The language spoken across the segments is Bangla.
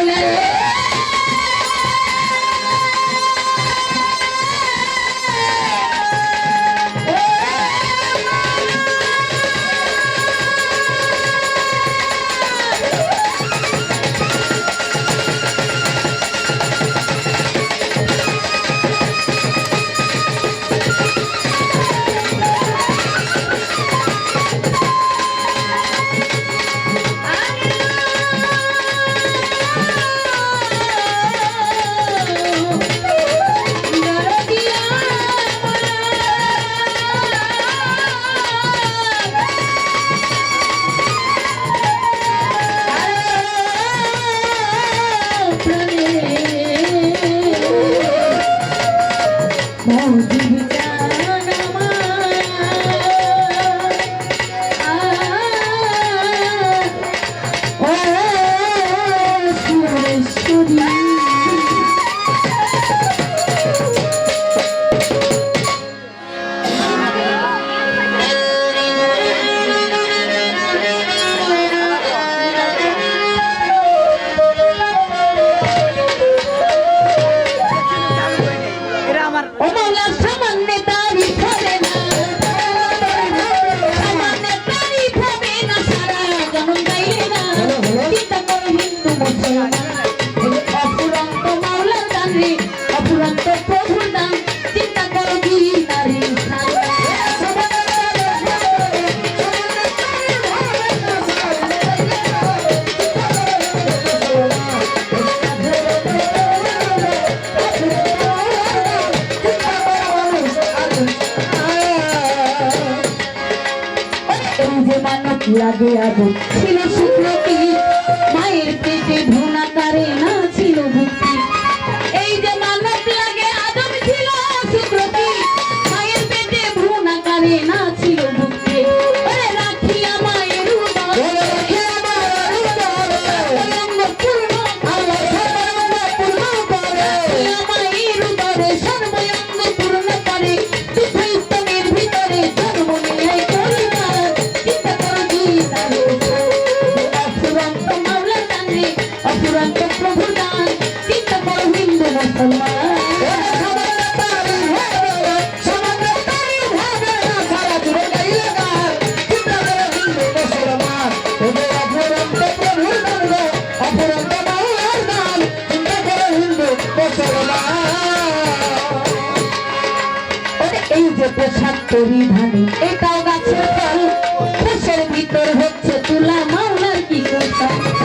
Hallelujah. লাগে আগুন ছিল শুক্র মায়ের পেটে ভুনাকারে না ছিল ভক্তি। এই যে পোশাক এটাও গাছের ফল। দেশের ভিতর হচ্ছে তুলা মাওলার কি কথা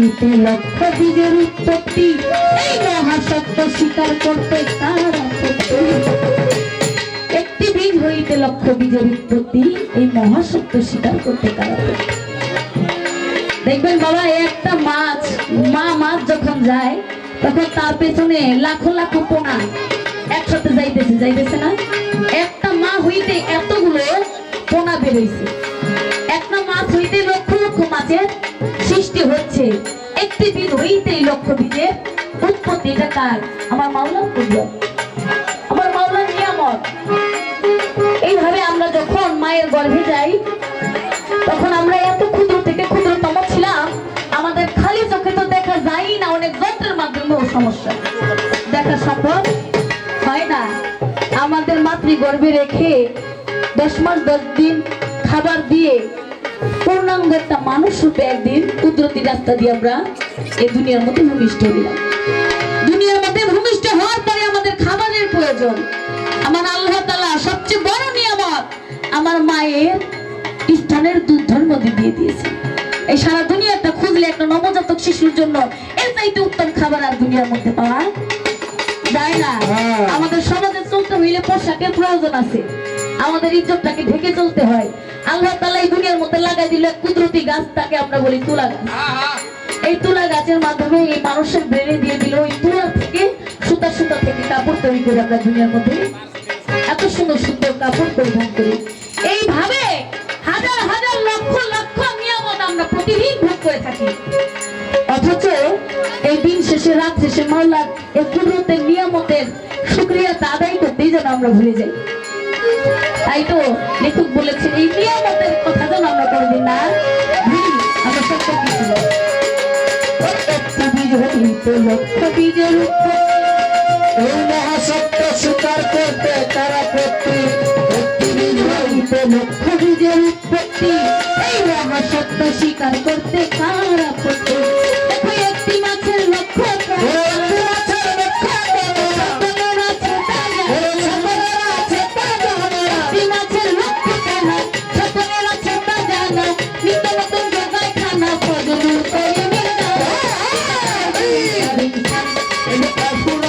হইতে লক্ষ বীজের উৎপত্তি, এই মহাসত্য স্বীকার করতে তার একটি বীজ হইতে লক্ষ বীজের উৎপত্তি, এই মহাসত্য স্বীকার করতে কার আপত্তি? দেখবেন বাবা একটা মাছ, মা মাছ যখন যায়, তখন তার পেছনে লাখো লাখো পোনা একসাথে যাইতেছে যাইতেছে না? একটা মা হইতে এতগুলো পোনা বেরোইছে একটি দিন হইতেই লক্ষ উৎপত্তি এটা কার আমার মাওলার কুদরত আমার মাওলার নিয়ামত। এইভাবে আমরা যখন মায়ের গর্ভে যাই, তখন আমরা এত ক্ষুদ্র থেকে ক্ষুদ্রতম ছিলাম, আমাদের খালি চোখে তো দেখা যায় না অনেক যন্ত্রের মাধ্যমে সমস্যা। দেখা সম্ভব হয় না। আমাদের মাতৃগর্ভে রেখে দশ মাস, দশ দিন খাবার দিয়ে পূর্ণাঙ্গ একটা মানুষ রূপে একদিন কুদরতি রাস্তা দিয়ে আমরা এই দুনিয়ার মধ্যে ভূমিষ্ঠ হইলাম। দুনিয়ার মধ্যে ভূমিষ্ঠ হওয়ার পরে আমাদের খাবারের প্রয়োজন। আমার আল্লাহ তালা সবচেয়ে বড় নিয়ামত আমার মায়ের স্থানের দুধ ধর্ম দিয়ে দিয়েছে। এই সারা দুনিয়াটা খুঁজলে একটা নবজাতক শিশুর জন্য এর চাইতে উত্তম খাবার আর দুনিয়ার মধ্যে পাওয়া যায় না। হ্যাঁ। আমাদের সমাজে চলতে হইলে পোশাকের প্রয়োজন আছে। আমাদের ইজ্জতটাকে ঢেকে চলতে হয়। আল্লাহ তালা এই দুনিয়ার মধ্যে লাগাই দিলে কুদরতি গাছ তাকে আমরা বলি তুলা গাছ। এই তুলা গাছের মাধ্যমে এই মানুষের ব্রেনে দিয়ে দিল। ওই তুলা থেকে, সুতা সুতা থেকে কাপড় তৈরি করে আমরা দুনিয়ার মধ্যে এত সুন্দর সুন্দর কাপড় পরিধান করি। এইভাবে হাজার হাজার লক্ষ লক্ষ নিয়ামত আমরা প্রতিদিন ভোগ করে থাকি। অথচ এই দিন শেষে, রাত শেষে মাওলার এই কুদরতের নিয়ামতের শুক্রিয়াটা আদায় করতেই যেন আমরা ভুলে যাই। তাই তো লেখক বলেছেন, এই নিয়ামতের কথা যেন আমরা কোনোদিন না আমরা সত্য কিছু বীজ হইতে লক্ষ বীজের এই মহাসত্য স্বীকার করতে তারা প্রতি একটি বীজ হইতে লক্ষ বীজের উৎপত্তি অফুরন্ত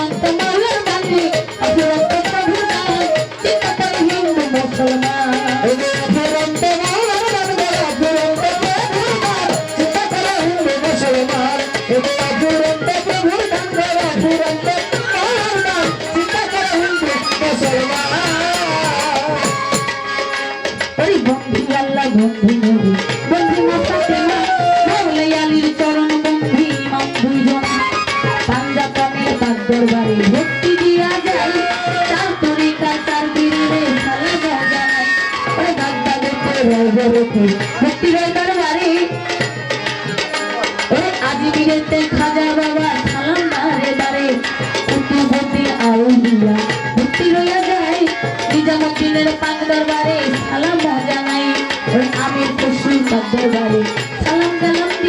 আজিবিরেতে খাজা বাবা সালাম ভক্তি রইয়া যায় নিজামুদ্দিনের পাক দরবারে সালাম জানাই। ওই দরবারে সালাম দিয়া